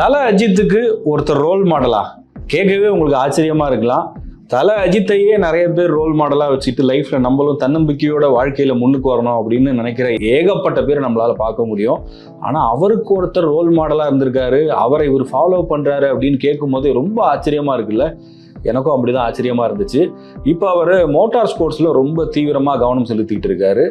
தல அஜித்துக்கு ஒருத்தர் ரோல் மாடலா கேட்கவே உங்களுக்கு ஆச்சரியமா இருக்கலாம். தல அஜித்தையே நிறைய பேர் ரோல் மாடலா வச்சுட்டு லைஃப்ல நம்மளும் தன்னம்பிக்கையோட வாழ்க்கையில முன்னுக்கு வரணும் அப்படின்னு நினைக்கிற ஏகப்பட்ட பேர் நம்மளால பார்க்க முடியும். ஆனா அவருக்கு ஒருத்தர் ரோல் மாடலா இருந்திருக்காரு. அவரை இவர் ஃபாலோ பண்றாரு அப்படின்னு கேட்கும்போது ரொம்ப ஆச்சரியமா இருக்குல்ல? எனக்கும் அப்படிதான் ஆச்சரியமா இருந்துச்சு. இப்போ அவர் மோட்டார் ஸ்போர்ட்ஸ்ல ரொம்ப தீவிரமா கவனம் செலுத்திட்டு இருக்காரு.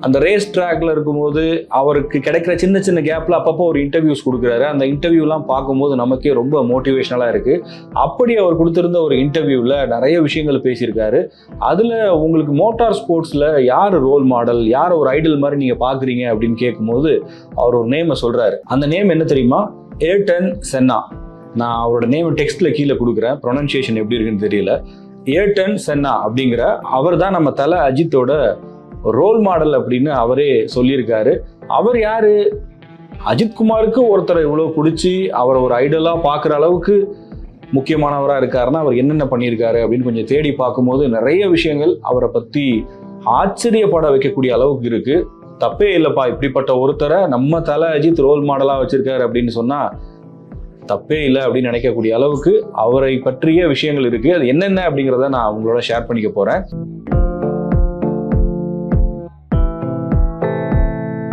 அந்த ரேஸ் ட்ராக்ல இருக்கும்போது அவருக்கு கிடைக்கிற சின்ன சின்ன கேப்ல அப்பப்போ ஒரு இன்டர்வியூஸ் கொடுக்குறாரு. அந்த இன்டர்வியூலாம் பார்க்கும்போது நமக்கே ரொம்ப மோட்டிவேஷனலா இருக்கு. அப்படி அவர் கொடுத்திருந்த ஒரு இன்டர்வியூவில் நிறைய விஷயங்கள் பேசியிருக்காரு. அதில் உங்களுக்கு மோட்டார் ஸ்போர்ட்ஸில் யார் ரோல் மாடல் யார் ஒரு ஐடல் மாதிரி நீங்கள் பார்க்குறீங்க அப்படின்னு கேட்கும்போது அவர் ஒரு நேமை சொல்கிறாரு அந்த நேம் என்ன தெரியுமா? ஏர்டன் சென்னா நான் அவரோட நேம் டெக்ஸ்ட்டில் கீழே கொடுக்குறேன். ப்ரொனன்சியேஷன் எப்படி இருக்குன்னு தெரியல. ஏர்டன் சென்னா அப்படிங்கிற அவர் தான் நம்ம தலை அஜித்தோட ரோல் மாடல் அப்படின்னு அவரே சொல்லியிருக்காரு. அவர் யாரு? அஜித்குமாருக்கு ஒருத்தரை இவ்வளோ பிடிச்சி அவரை ஒரு ஐடலாக பார்க்குற அளவுக்கு முக்கியமானவராக இருக்காருன்னா அவர் என்னென்ன பண்ணியிருக்காரு அப்படின்னு கொஞ்சம் தேடி பார்க்கும்போது நிறைய விஷயங்கள் அவரை பற்றி ஆச்சரியப்பட வைக்கக்கூடிய அளவுக்கு இருக்குது தப்பே இல்லைப்பா இப்படிப்பட்ட ஒருத்தரை நம்ம தலை அஜித் ரோல் மாடலாக வச்சுருக்காரு அப்படின்னு சொன்னால் தப்பே இல்லை அப்படின்னு நினைக்கக்கூடிய அளவுக்கு அவரை பற்றிய விஷயங்கள் இருக்குது அது என்னென்ன அப்படிங்கிறத நான் உங்களோட ஷேர் பண்ணிக்க போகிறேன்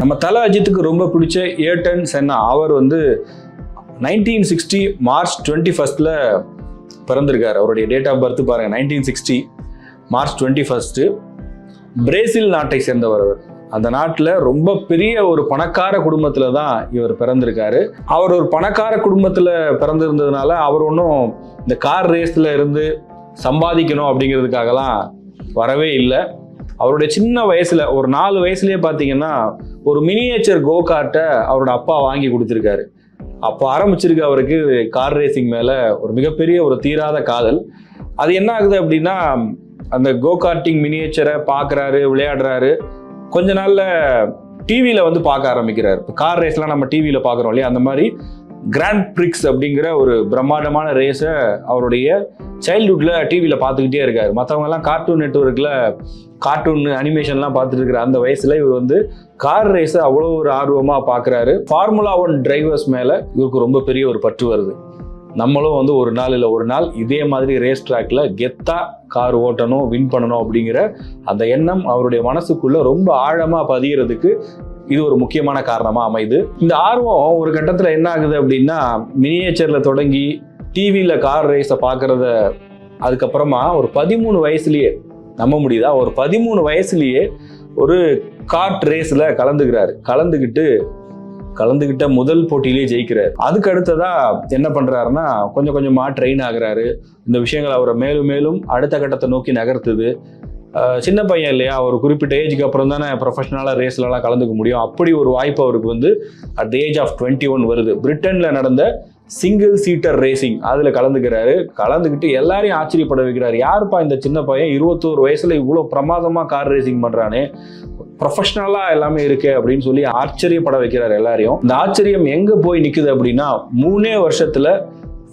நம்ம தல அஜித்துக்கு ரொம்ப பிடிச்ச ஏர்டன் சென்னா அவர் வந்து நைன்டீன் சிக்ஸ்டி மார்ச் டுவெண்ட்டி ஃபஸ்ட்டில் பிறந்திருக்கார். அவருடைய டேட் ஆஃப் பர்த் பாருங்க nineteen sixty March twenty first Brazil நாட்டை சேர்ந்தவர் அவர். அந்த நாட்டில் ரொம்ப பெரிய ஒரு பணக்கார குடும்பத்தில் தான் இவர் பிறந்திருக்காரு. அவர் ஒரு பணக்கார குடும்பத்தில் பிறந்திருந்ததுனால அவர் ஒன்றும் இந்த கார் ரேஸில் இருந்து சம்பாதிக்கணும் அப்படிங்கிறதுக்காகலாம் வரவே இல்லை. அவருடைய சின்ன வயசுல ஒரு நாலு வயசுலயே பார்த்தீங்கன்னா ஒரு மினியேச்சர் கோ கார்ட்டை அவரோட அப்பா வாங்கி கொடுத்துருக்காரு. அப்போ ஆரம்பிச்சிருக்கு அவருக்கு கார் ரேசிங் மேலே ஒரு மிகப்பெரிய ஒரு தீராத காதல். அது என்ன ஆகுது அப்படின்னா அந்த கோ கார்ட்டிங் மினியேச்சரை பார்க்குறாரு விளையாடுறாரு. கொஞ்ச நாள்ல டிவியில் வந்து பார்க்க ஆரம்பிக்கிறார். இப்போ கார் ரேஸ்லாம் நம்ம டிவியில் பார்க்குறோம் இல்லையா? அந்த மாதிரி கிராண்ட் பிரிக்ஸ் அப்படிங்கிற ஒரு பிரம்மாண்டமான ரேஸை அவருடைய சைல்ட்ஹுட்டில் டிவியில் பார்த்துக்கிட்டே இருக்கார். மற்றவங்கெல்லாம் கார்ட்டூன் நெட்ஒர்க்கில் கார்ட்டூன் அனிமேஷன்லாம் பார்த்துட்டு இருக்கிற அந்த வயசில் இவர் வந்து கார் ரேஸை அவ்வளோ ஒரு ஆர்வமாக பார்க்குறாரு. ஃபார்முலா ஒன் டிரைவர்ஸ் மேலே இவருக்கு ரொம்ப பெரிய ஒரு பற்று வருது. நம்மளும் வந்து ஒரு நாள் இல்லை ஒரு நாள் இதே மாதிரி ரேஸ் ட்ராக்ல கெத்தா கார் ஓட்டணும் வின் பண்ணணும் அப்படிங்கிற அந்த எண்ணம் அவருடைய மனசுக்குள்ள ரொம்ப ஆழமா பதியறதுக்கு இது ஒரு முக்கியமான காரணமாக அமையுது. இந்த ஆர்வம் ஒரு கட்டத்தில் என்ன ஆகுது அப்படின்னா மினியேச்சரில் தொடங்கி டிவியில் கார் ரேஸை பார்க்குறத அதுக்கப்புறமா ஒரு பதிமூணு வயசுலேயே நம்ப முடியுதா? ஒரு பதிமூணு வயசுலேயே ஒரு கார்ட் ரேஸில் கலந்துக்கிறாரு. கலந்துக்கிட்டு கலந்துக்கிட்ட முதல் போட்டியிலேயே ஜெயிக்கிறார். அதுக்கு அடுத்ததா என்ன பண்றாருன்னா கொஞ்சம் கொஞ்சமா ட்ரெயின் ஆகுறாரு. இந்த விஷயங்கள் அவரை மேலும் மேலும் அடுத்த கட்டத்தை நோக்கி நகர்த்துது. சின்ன பையன் இல்லையா? ஒரு குறிப்பிட்ட ஏஜுக்கு அப்புறம் தானே ப்ரொஃபஷனலாக ரேஸ்லலாம் கலந்துக்க முடியும். அப்படி ஒரு வாய்ப்பு அவருக்கு வந்து at the age of twenty one வருது. பிரிட்டனில் நடந்த சிங்கிள் சீட்டர் ரேசிங் அதில் கலந்துக்கிறாரு. கலந்துக்கிட்டு எல்லாரையும் ஆச்சரியப்பட வைக்கிறார். யாருப்பா இந்த சின்ன பையன்? இருபத்தோரு வயசில் இவ்வளோ பிரமாதமாக கார் ரேசிங் பண்ணுறானே ப்ரொஃபஷ்னலாக எல்லாமே இருக்கு அப்படின்னு சொல்லி ஆச்சரியப்பட வைக்கிறார் எல்லாரையும். இந்த ஆச்சரியம் எங்கே போய் நிற்குது அப்படின்னா மூணே வருஷத்தில்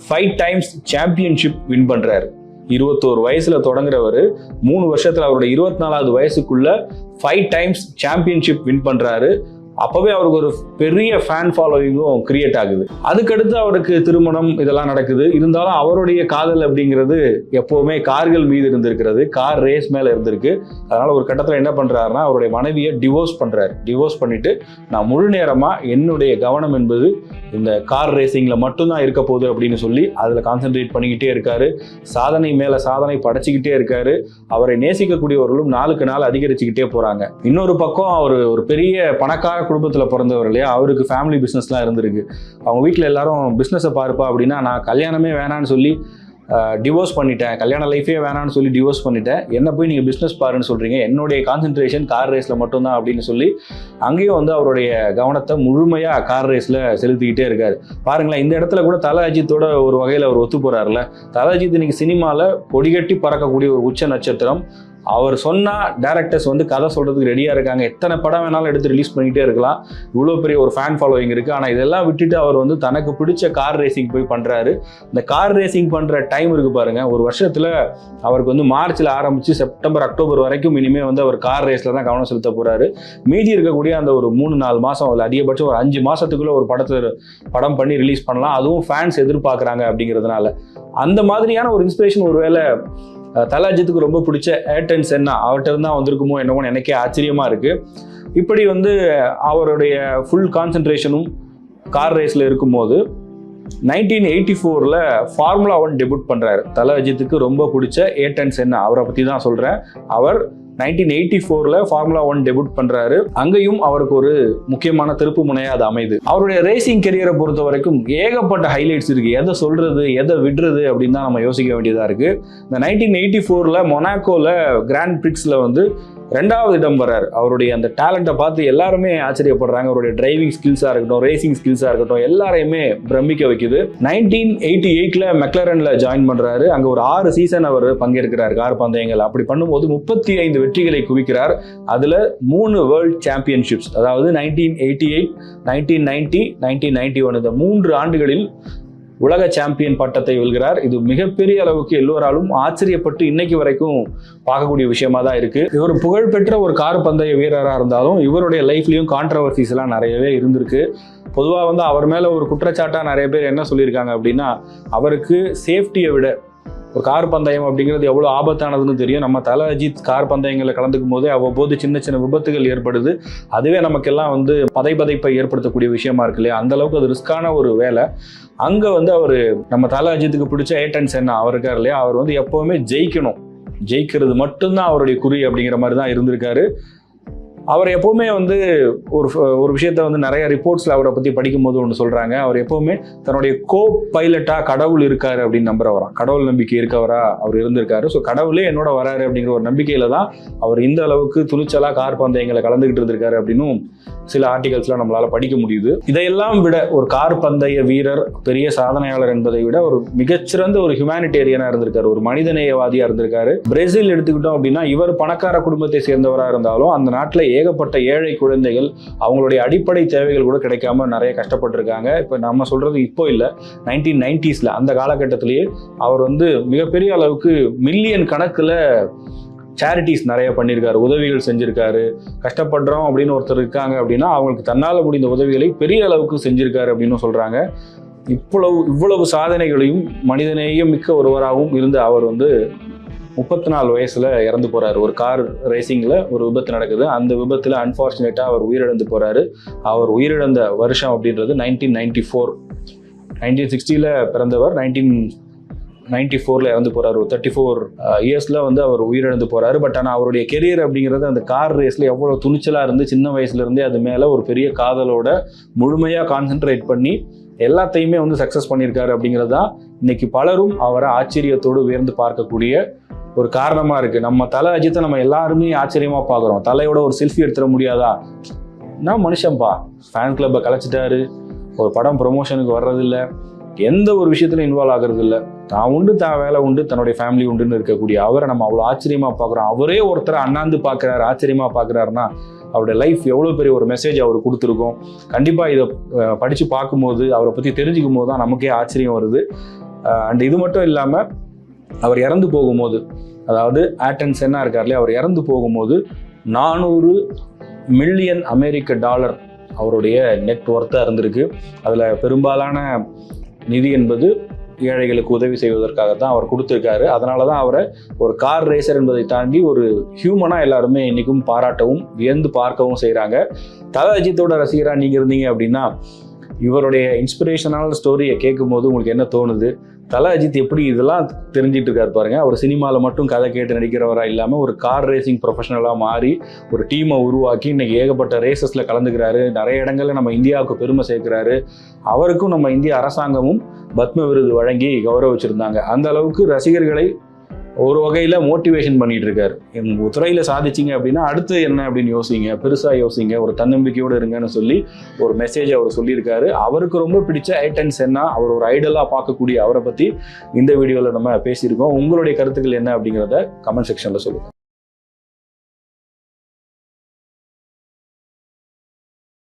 ஃபைவ் டைம்ஸ் சாம்பியன்ஷிப் வின் பண்ணுறாரு இருபத்தோரு வயசுல தொடங்குறவர் மூணு வருஷத்துல அவருடைய இருபத்தி நாலாவது வயசுக்குள்ள ஃபைவ் டைம்ஸ் சாம்பியன்ஷிப் வின் பண்றாரு. அப்போவே அவருக்கு ஒரு பெரிய ஃபேன் ஃபாலோவிங்கும் கிரியேட் ஆகுது. அதுக்கடுத்து அவருக்கு திருமணம் இதெல்லாம் நடக்குது. இருந்தாலும் அவருடைய காதல் அப்படிங்கிறது எப்போவுமே கார்கள் மீது இருந்திருக்கிறது. கார் ரேஸ் மேலே இருந்திருக்கு. அதனால் ஒரு கட்டத்தில் என்ன பண்ணுறாருன்னா அவருடைய மனைவியை டிவோர்ஸ் பண்ணுறாரு டிவோர்ஸ் பண்ணிட்டு நான் முழு நேரமாக என்னுடைய கவனம் என்பது இந்த கார் ரேசிங்கில் மட்டும்தான் இருக்க போகுது அப்படின்னு சொல்லி அதில் கான்சென்ட்ரேட் பண்ணிக்கிட்டே இருக்காரு. சாதனை மேலே சாதனை படைச்சிக்கிட்டே இருக்காரு. அவரை நேசிக்கக்கூடியவர்களும் நாளுக்கு நாள் அதிகரிச்சுக்கிட்டே போகிறாங்க இன்னொரு பக்கம் அவர் ஒரு பெரிய பணக்கார குடும்பத்தில் பிறந்தவர் இல்லையா? அவருக்கு ஃபேமிலி பிஸ்னஸ்லாம் இருந்திருக்கு. அவங்க வீட்டில் எல்லாரும் பிஸ்னஸை பார்ப்பா அப்படின்னா நான் கல்யாணமே வேணான்னு சொல்லி டிவோர்ஸ் பண்ணிட்டேன். கல்யாண லைஃபே வேணான்னு சொல்லி டிவோர்ஸ் பண்ணிட்டேன். என்ன போய் நீங்கள் பிஸ்னஸ் பாருன்னு சொல்கிறீங்க என்னுடைய கான்சென்ட்ரேஷன் கார் ரேஸில் மட்டும்தான் அப்படின்னு சொல்லி அங்கேயும் வந்து அவருடைய கவனத்தை முழுமையாக கார் ரேஸில் செலுத்திக்கிட்டே இருக்கார். பாருங்களேன் இந்த இடத்துல கூட தல அஜித்தோட ஒரு வகையில் அவர் ஒத்து போகிறாருல தல அஜித் இன்னைக்கு சினிமாவில் கொடிகட்டி பறக்கக்கூடிய ஒரு உச்ச நட்சத்திரம். அவர் சொன்னால் டேரக்டர்ஸ் வந்து கதை சொல்கிறதுக்கு ரெடியாக இருக்காங்க. எத்தனை படம் வேணாலும் எடுத்து ரிலீஸ் பண்ணிகிட்டே இருக்கலாம். இவ்வளோ பெரிய ஒரு ஃபேன் ஃபாலோவிங் இருக்குது ஆனால் இதெல்லாம் விட்டுட்டு அவர் வந்து தனக்கு பிடிச்ச கார் ரேசிங் போய் பண்ணுறாரு இந்த கார் ரேசிங் பண்ணுற டைம் இருக்குது பாருங்கள் ஒரு வருஷத்தில் அவருக்கு வந்து மார்ச்சில் ஆரம்பித்து செப்டம்பர் அக்டோபர் வரைக்கும் இனிமேல் வந்து அவர் கார் ரேஸில் தான் கவனம் செலுத்த போறாரு. மீதி இருக்கக்கூடிய அந்த ஒரு மூணு நாலு மாதம் இல்லை அதிகபட்சம் ஒரு அஞ்சு மாதத்துக்குள்ளே ஒரு படத்தை படம் பண்ணி ரிலீஸ் பண்ணலாம். அதுவும் ஃபேன்ஸ் எதிர்பார்க்குறாங்க அப்படிங்கிறதுனால. அந்த மாதிரியான ஒரு இன்ஸ்பிரேஷன் ஒருவேளை தலாஜித்துக்கு அஜித்துக்கு ரொம்ப பிடிச்ச ஏட்டன்ஸ் என்ன? அவர்கிட்ட இருந்தால் வந்திருக்குமோ என்னமோன்னு எனக்கே ஆச்சரியமாக இருக்குது இப்படி வந்து அவருடைய ஃபுல் கான்சென்ட்ரேஷனும் கார் ரேஸில் இருக்கும்போது நைன்டீன் எயிட்டி ஃபோரில் ஃபார்முலா ஒன் டெபியூட் பண்ணுறாரு தல அஜித்துக்கு ரொம்ப பிடிச்ச ஏட்டன்ஸ் என்ன? அவரை பற்றி தான் சொல்கிறேன் அவர் நைன்டீன் எயிட்டி ஃபோரில் ஃபார்முலா ஒன் டெபியூட் பண்ணுறாரு அங்கேயும் அவருக்கு ஒரு முக்கியமான திருப்பு முனையாக அது அமைது அவருடைய ரேசிங் கெரியரை பொறுத்த வரைக்கும் ஏகப்பட்ட ஹைலைட்ஸ் இருக்குது எதை சொல்கிறது எதை விடுறது அப்படின்னு தான் நம்ம யோசிக்க வேண்டியதாக இருக்குது இந்த நைன்டீன் எயிட்டி ஃபோரில் மொனாக்கோவில் கிராண்ட் பிரிக்ஸில் வந்து ரெண்டாவது இடம் வர்றார். அவருடைய அந்த டேலண்ட்டை பார்த்து எல்லாருமே ஆச்சரியப்படுறாங்க. அவருடைய டிரைவிங் ஸ்கில்ஸாக இருக்கட்டும் ரேசிங் ஸ்கில்ஸாக இருக்கட்டும் எல்லாரையுமே பிரமிக்க வைக்குது. நைன்டீன் எயிட்டி எயிட்டில் மெக்லரனில் ஜாயின் பண்ணுறாரு அங்கே ஒரு ஆறு சீசன் அவர் பங்கேற்கிறார் கார் பந்தயங்கள். அப்படி பண்ணும்போது முப்பத்தி ஐந்து வெற்றிகளை குவிக்கிறார். அதில் மூணு வேர்ல்ட் சாம்பியன்ஷிப்ஸ் அதாவது nineteen eighty eight nineteen ninety nineteen ninety one இந்த மூன்று ஆண்டுகளில் உலக சாம்பியன் பட்டத்தை வெல்கிறார். இது மிகப்பெரிய அளவுக்கு எல்லோராலும் ஆச்சரியப்பட்டு இன்னைக்கு வரைக்கும் பார்க்கக்கூடிய விஷயமா தான் இருக்கு. இவர் புகழ்பெற்ற ஒரு கார் பந்தய வீரராக இருந்தாலும் இவருடைய லைஃப்லயும் கான்ட்ரவர்சிஸ் எல்லாம் நிறையவே இருந்திருக்கு. பொதுவாக வந்து அவர் மேலே ஒரு குற்றச்சாட்டாக நிறைய பேர் என்ன சொல்லியிருக்காங்க அப்படின்னா அவருக்கு சேஃப்டியை விட ஒரு கார் பந்தயம் அப்படிங்கிறது எவ்வளோ ஆபத்தானதுன்னு தெரியும். நம்ம தலை அஜித் கார் பந்தயங்களில் கலந்துக்கும் போதே அவ்வப்போது சின்ன சின்ன விபத்துகள் ஏற்படுது. அதுவே நமக்கெல்லாம் வந்து பதை பதைப்பை ஏற்படுத்தக்கூடிய விஷயமா இருக்கு இல்லையா? அந்த அளவுக்கு அது ரிஸ்கான ஒரு வேலை. அங்கே வந்து அவர் நம்ம தலை அஜித்துக்கு பிடிச்ச ஏட்டன் சென்னா அவர் இருக்கார் இல்லையா? அவர் வந்து எப்போவுமே ஜெயிக்கணும். ஜெயிக்கிறது மட்டும்தான் அவருடைய குறி அப்படிங்கிற மாதிரி தான் இருந்திருக்காரு. அவர் எப்போவுமே வந்து ஒரு ஒரு விஷயத்த வந்து நிறைய ரிப்போர்ட்ஸில் அவரை பற்றி படிக்கும்போது ஒன்று சொல்கிறாங்க அவர் எப்போவுமே தன்னுடைய கோ பைலட்டாக கடவுள் இருக்கார் அப்படின்னு நம்புறவராம் கடவுள் நம்பிக்கை இருக்கவரா அவர் இருந்திருக்காரு. ஸோ கடவுளே என்னோட வராரு அப்படிங்கிற ஒரு நம்பிக்கையில் தான் அவர் இந்த அளவுக்கு துணிச்சலாக கார் பந்தயங்களை கலந்துக்கிட்டு இருந்திருக்காரு அப்படின்னும் சில ஆர்டிகல்ஸ்லாம் நம்மளால படிக்க முடியுது. இதையெல்லாம் விட ஒரு கார் பந்தய வீரர் பெரிய சாதனையாளர் என்பதை விட ஒரு மிகச்சிறந்த ஒரு ஹியூமானிட்டேரியனாக இருந்திருக்காரு. ஒரு மனிதநேயவாதியாக இருந்திருக்காரு. பிரேசில் எடுத்துக்கிட்டோம் அப்படின்னா இவர் பணக்கார குடும்பத்தை சேர்ந்தவராக இருந்தாலும் அந்த நாட்டில் ஏகப்பட்ட ஏழை குழந்தைகள் அவங்களுடைய அடிப்படை தேவைகள் கூட கிடைக்காம நிறைய கஷ்டப்பட்டிருக்காங்க. இப்போ நம்ம சொல்றது இப்போ இல்லை. நைன்டீன் நைன்டிஸில் அந்த காலகட்டத்திலேயே அவர் வந்து மிகப்பெரிய அளவுக்கு மில்லியன் கணக்கில் சேரிட்டிஸ் நிறைய பண்ணியிருக்காரு உதவிகள் செஞ்சுருக்காரு. கஷ்டப்படுறோம் அப்படின்னு ஒருத்தர் இருக்காங்க அப்படின்னா அவங்களுக்கு தன்னால் முடிந்த உதவிகளை பெரிய அளவுக்கு செஞ்சுருக்காரு அப்படின்னு சொல்கிறாங்க இவ்வளவு இவ்வளவு சாதனைகளையும் மனிதநேயம் மிக்க ஒருவராகவும் இருந்த அவர் வந்து முப்பத்தி நாலு வயசுல இறந்து போறாரு. ஒரு கார் ரேசிங்ல ஒரு விபத்து நடக்குது. அந்த விபத்துல அன்பார்ச்சுனேட்டா அவர் உயிரிழந்து போறாரு. அவர் உயிரிழந்த வருஷம் அப்படின்றது நைன்டீன் நைன்டி ஃபோர் நைன்டீன் சிக்ஸ்டியில் பிறந்தவர் நைன்டீன் நைன்டி ஃபோரில் இறந்து போகிறார் ஒரு தேர்ட்டி ஃபோர் இயர்ஸில் வந்து அவர் உயிரிழந்து போகிறாரு பட் ஆனால் அவருடைய கெரியர் அப்படிங்கிறது அந்த கார் ரேஸில் எவ்வளோ துணிச்சலாக இருந்து சின்ன வயசுலேருந்தே அது மேலே ஒரு பெரிய காதலோட முழுமையாக கான்சென்ட்ரேட் பண்ணி எல்லாத்தையுமே வந்து சக்ஸஸ் பண்ணியிருக்காரு அப்படிங்கிறது தான் இன்னைக்கு பலரும் அவரை ஆச்சரியத்தோடு உயர்ந்து பார்க்கக்கூடிய ஒரு காரணமாக இருக்குது நம்ம தலை அஜித்தை நம்ம எல்லாருமே ஆச்சரியமாக பார்க்குறோம். தலையோட ஒரு செல்ஃபி எடுத்துட முடியாதா? நான் மனுஷன்பா? ஃபேன் கிளப்பை கலைச்சிட்டாரு. ஒரு படம் ப்ரொமோஷனுக்கு வர்றதில்லை. எந்த ஒரு விஷயத்துல இன்வால்வ் ஆகுறது இல்லை தான் உண்டு தான் வேலை உண்டு தன்னுடைய ஃபேமிலி உண்டுன்னு இருக்கக்கூடிய அவரை நம்ம அவ்வளோ ஆச்சரியமா பார்க்குறோம். அவரே ஒருத்தரை அண்ணாந்து பார்க்குறாரு ஆச்சரியமா பார்க்குறாருன்னா அவருடைய லைஃப் எவ்வளோ பெரிய ஒரு மெசேஜ் அவர் கொடுத்துருக்கோம். கண்டிப்பாக இதை படித்து பார்க்கும்போது அவரை பற்றி தெரிஞ்சுக்கும் போது தான் நமக்கே ஆச்சரியம் வருது. அண்ட் இது மட்டும் இல்லாமல் அவர் இறந்து போகும்போது அதாவது ஆட்டன்ஸ் என்ன இருக்கார்லே அவர் இறந்து போகும்போது நானூறு மில்லியன் அமெரிக்க டாலர் அவருடைய நெட் ஒர்த்தாக இருந்திருக்கு. அதில் பெரும்பாலான நிதி என்பது ஏழைகளுக்கு உதவி செய்வதற்காக தான் அவர் கொடுத்துருக்காரு. அதனால தான் அவரை ஒரு கார் ரேசர் என்பதை தாண்டி ஒரு ஹியூமனாக எல்லாருமே இன்னைக்கும் பாராட்டவும் வியந்து பார்க்கவும் செய்கிறாங்க தல அஜித்தோட ரசிகராக நீங்கள் இருந்தீங்க அப்படின்னா இவருடைய இன்ஸ்பிரேஷனான ஸ்டோரியை கேட்கும்போது உங்களுக்கு என்ன தோணுது? தல அஜித் எப்படி இதெல்லாம் தெரிஞ்சிட்டு இருக்காரு பாருங்க. அவர் சினிமாவில் மட்டும் கதை கேட்டு நடிக்கிறவரா இல்லாமல் ஒரு கார் ரேசிங் ப்ரொஃபஷனலாக மாறி ஒரு டீமை உருவாக்கி இன்னைக்கு ஏகப்பட்ட ரேசஸில் கலந்துக்கிறாரு. நிறைய இடங்களில் நம்ம இந்தியாவுக்கு பெருமை சேர்க்கிறாரு. அவருக்கும் நம்ம இந்திய அரசாங்கமும் பத்ம விருது வழங்கி கௌரவிச்சிருந்தாங்க. அந்த அளவுக்கு ரசிகர்களை ஒரு வகையில் மோட்டிவேஷன் பண்ணிட்டு இருக்காரு உங்கள் துறையில் சாதிச்சீங்க அப்படின்னா அடுத்து என்ன அப்படின்னு யோசிங்க. பெருசாக யோசிங்க. ஒரு தன்னம்பிக்கையோடு இருங்கன்னு சொல்லி ஒரு மெசேஜ் அவர் சொல்லியிருக்காரு. அவருக்கு ரொம்ப பிடிச்ச ஐட்டன்ஸ் என்ன? அவர் ஒரு ஐடலாக பார்க்கக்கூடிய அவரை பற்றி இந்த வீடியோவில் நம்ம பேசியிருக்கோம். உங்களுடைய கருத்துக்கள் என்ன அப்படிங்கிறத கமெண்ட் செக்ஷனில் சொல்லுங்கள்